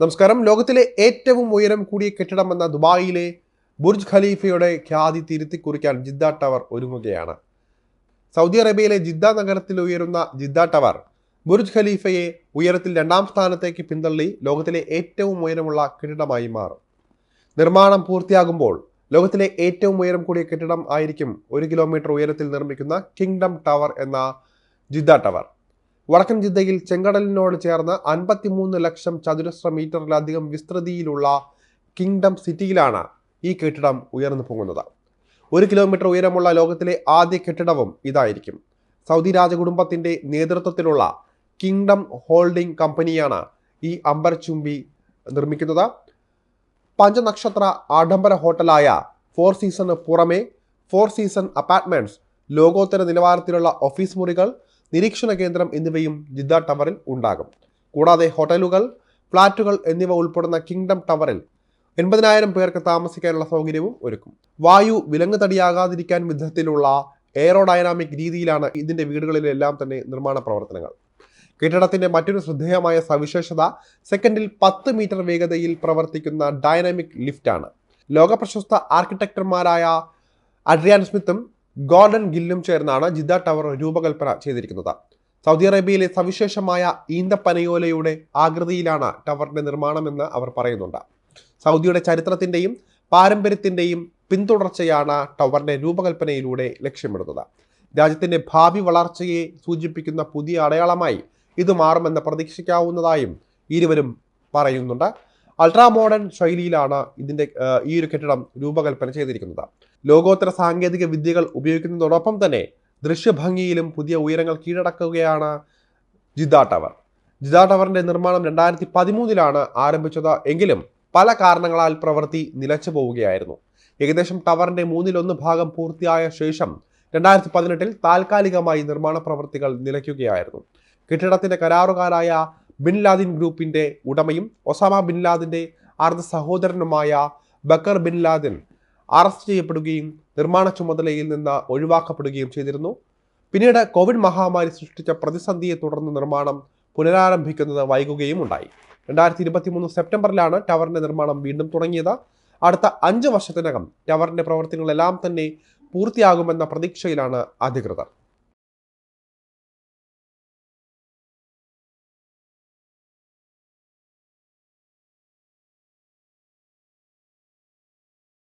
നമസ്കാരം. ലോകത്തിലെ ഏറ്റവും ഉയരം കൂടിയ കെട്ടിടമെന്ന ദുബായിലെ ബുർജ് ഖലീഫയുടെ ഖ്യാതി തിരുത്തി കുറിക്കാൻ ജിദ്ദ ടവർ ഒരുങ്ങുകയാണ്. സൗദി അറേബ്യയിലെ ജിദ്ദ നഗരത്തിൽ ഉയരുന്ന ജിദ്ദ ടവർ ബുർജ് ഖലീഫയെ ഉയരത്തിൽ രണ്ടാം സ്ഥാനത്തേക്ക് പിന്തള്ളി ലോകത്തിലെ ഏറ്റവും ഉയരമുള്ള കെട്ടിടമായി മാറും. നിർമ്മാണം പൂർത്തിയാകുമ്പോൾ ലോകത്തിലെ ഏറ്റവും ഉയരം കൂടിയ കെട്ടിടം ആയിരിക്കും ഒരു കിലോമീറ്റർ ഉയരത്തിൽ നിർമ്മിക്കുന്ന കിങ്ഡം ടവർ എന്ന ജിദ്ദ ടവർ. വടക്കൻ ജിദ്ദയിൽ ചെങ്കടലിനോട് ചേർന്ന് അൻപത്തിമൂന്ന് ലക്ഷം ചതുരശ്ര മീറ്ററിലധികം വിസ്തൃതിയിലുള്ള കിങ്ഡം സിറ്റിയിലാണ് ഈ കെട്ടിടം ഉയർന്നു പൊങ്ങുന്നത്. ഒരു കിലോമീറ്റർ ഉയരമുള്ള ലോകത്തിലെ ആദ്യ കെട്ടിടവും ഇതായിരിക്കും. സൗദി രാജകുടുംബത്തിന്റെ നേതൃത്വത്തിലുള്ള കിങ്ഡം ഹോൾഡിംഗ് കമ്പനിയാണ് ഈ അമ്പരച്ചുംബി നിർമ്മിക്കുന്നത്. പഞ്ചനക്ഷത്ര ആഡംബര ഹോട്ടലായ ഫോർ സീസണ് പുറമെ ഫോർ സീസൺ അപ്പാർട്ട്മെന്റ്സ് ലോകോത്തര നിലവാരത്തിലുള്ള ഓഫീസ് മുറികൾ നിരീക്ഷണ കേന്ദ്രം എന്നിവയും ജിദ്ദ ടവറിൽ ഉണ്ടാകും. കൂടാതെ ഹോട്ടലുകൾ ഫ്ളാറ്റുകൾ എന്നിവ ഉൾപ്പെടുന്ന കിങ്ഡം ടവറിൽ എൺപതിനായിരം പേർക്ക് താമസിക്കാനുള്ള സൗകര്യവും ഒരുക്കും. വായു വിലങ്ങ് തടിയാകാതിരിക്കാൻ വിധത്തിലുള്ള എയറോഡൈനാമിക് രീതിയിലാണ് ഇതിന്റെ വീടുകളിലെല്ലാം തന്നെ നിർമ്മാണ പ്രവർത്തനങ്ങൾ. കെട്ടിടത്തിന്റെ മറ്റൊരു ശ്രദ്ധേയമായ സവിശേഷത സെക്കൻഡിൽ പത്ത് മീറ്റർ വേഗതയിൽ പ്രവർത്തിക്കുന്ന ഡൈനാമിക് ലിഫ്റ്റാണ് ലോകപ്രശസ്ത ആർക്കിടെക്ടർമാരായ അഡ്രിയാൻ സ്മിത്തും ഗോർഡൻ ഗില്ലും ചേർന്നാണ് ജിദ്ദ ടവർ രൂപകൽപ്പന ചെയ്തിരിക്കുന്നത്. സൗദി അറേബ്യയിലെ സവിശേഷമായ ഈന്തപ്പനയോലയുടെ ആകൃതിയിലാണ് ടവറിന്റെ നിർമ്മാണമെന്ന് അവർ പറയുന്നുണ്ട്. സൗദിയുടെ ചരിത്രത്തിന്റെയും പാരമ്പര്യത്തിന്റെയും പിന്തുടർച്ചയാണ് ടവറിന്റെ രൂപകൽപ്പനയിലൂടെ ലക്ഷ്യമിടുന്നത്. രാജ്യത്തിന്റെ ഭാവി വളർച്ചയെ സൂചിപ്പിക്കുന്ന പുതിയ അടയാളമായി ഇത് മാറുമെന്ന് പ്രതീക്ഷിക്കാവുന്നതായും ഇരുവരും പറയുന്നുണ്ട്. അൾട്രാ മോഡേൺ ശൈലിയിലാണ് ഇതിന്റെ ഈ ഒരു കെട്ടിടം രൂപകൽപ്പന ചെയ്തിരിക്കുന്നത്. ലോകോത്തര സാങ്കേതിക വിദ്യകൾ ഉപയോഗിക്കുന്നതോടൊപ്പം തന്നെ ദൃശ്യഭംഗിയിലും പുതിയ ഉയരങ്ങൾ കീഴടക്കുകയാണ് ജിദ്ദ ടവർ. ജിദ്ദ ടവറിന്റെ നിർമ്മാണം രണ്ടായിരത്തി പതിമൂന്നിലാണ് ആരംഭിച്ചത്. എങ്കിലും പല കാരണങ്ങളാൽ പ്രവൃത്തി നിലച്ചു പോവുകയായിരുന്നു. ഏകദേശം ടവറിന്റെ മൂന്നിലൊന്ന് ഭാഗം പൂർത്തിയായ ശേഷം രണ്ടായിരത്തി പതിനെട്ടിൽ താൽക്കാലികമായി നിർമ്മാണ പ്രവൃത്തികൾ നിലയ്ക്കുകയായിരുന്നു. കെട്ടിടത്തിന്റെ കരാറുകാരായ ബിൻ ലാദിൻ ഗ്രൂപ്പിന്റെ ഉടമയും ഒസാമ ബിൻ ലാദിന്റെ അർദ്ധ സഹോദരനുമായ ബക്കർ ബിൻ ലാദിൻ അറസ്റ്റ് ചെയ്യപ്പെടുകയും നിർമ്മാണ ചുമതലയിൽ നിന്ന് ഒഴിവാക്കപ്പെടുകയും ചെയ്തിരുന്നു. പിന്നീട് കോവിഡ് മഹാമാരി സൃഷ്ടിച്ച പ്രതിസന്ധിയെ തുടർന്ന് നിർമ്മാണം പുനരാരംഭിക്കുന്നത് വൈകുകയും ഉണ്ടായി. രണ്ടായിരത്തി ഇരുപത്തി മൂന്ന് സെപ്റ്റംബറിലാണ് ടവറിന്റെ നിർമ്മാണം വീണ്ടും തുടങ്ങിയത്. അടുത്ത അഞ്ച് വർഷത്തിനകം ടവറിന്റെ പ്രവർത്തനങ്ങളെല്ലാം തന്നെ പൂർത്തിയാകുമെന്ന പ്രതീക്ഷയിലാണ് അധികൃതർ.